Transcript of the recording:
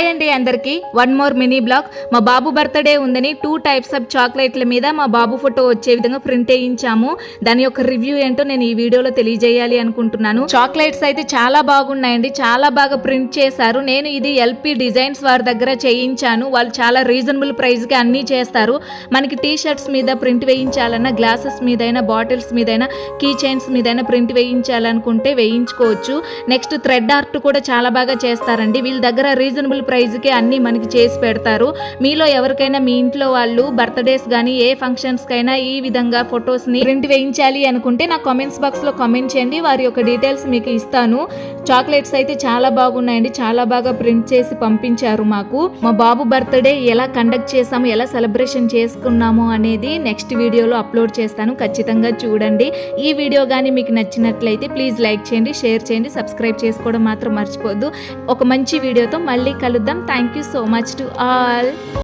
Hi అండి అందరికీ. One more mini blog. మా బాబు బర్త్డే ఉందని టూ టైప్స్ ఆఫ్ చాక్లెట్ల మీద మా బాబు ఫోటో వచ్చే విధంగా ప్రింట్ వేయించాము. దాని యొక్క రివ్యూ ఏంటో నేను ఈ వీడియోలో తెలియజేయాలి అనుకుంటున్నాను. చాక్లెట్స్ అయితే చాలా బాగున్నాయండి. చాలా బాగా ప్రింట్ చేశారు. నేను ఇది ఎల్పి డిజైన్స్ వారి దగ్గర చేయించాను. వాళ్ళు చాలా రీజనబుల్ ప్రైస్కి అన్నీ చేస్తారు. మనకి టీ షర్ట్స్ మీద ప్రింట్ వేయించాలన్నా గ్లాసెస్ మీదైనా బాటిల్స్ మీదైనా కీ చైన్స్ మీదైనా ప్రింట్ వేయించాలనుకుంటే వేయించుకోవచ్చు. నెక్స్ట్ థ్రెడ్ ఆర్ట్ కూడా చాలా బాగా చేస్తారండి. వీళ్ళ దగ్గర రీజనబుల్ ప్రైజ్కే అన్నీ మనకి చేసి పెడతారు. మీలో ఎవరికైనా మీ ఇంట్లో వాళ్ళు బర్త్డేస్ కానీ ఏ ఫంక్షన్స్కైనా ఈ విధంగా ఫొటోస్ని ప్రింట్ వేయించాలి అనుకుంటే నా కామెంట్స్ బాక్స్లో కామెంట్ చేయండి. వారి యొక్క డీటెయిల్స్ మీకు ఇస్తాను. చాక్లెట్స్ అయితే చాలా బాగున్నాయండి. చాలా బాగా ప్రింట్ చేసి పంపించారు మాకు. మా బాబు బర్త్డే ఎలా కండక్ట్ చేసాము ఎలా సెలబ్రేషన్ చేసుకున్నాము అనేది నెక్స్ట్ వీడియోలో అప్లోడ్ చేస్తాను. ఖచ్చితంగా చూడండి. ఈ వీడియో కానీ మీకు నచ్చినట్లయితే ప్లీజ్ లైక్ చేయండి షేర్ చేయండి సబ్స్క్రైబ్ చేసుకోవడం మాత్రం మర్చిపోద్దు ఒక మంచి వీడియోతో మళ్ళీ Thank you so much to all.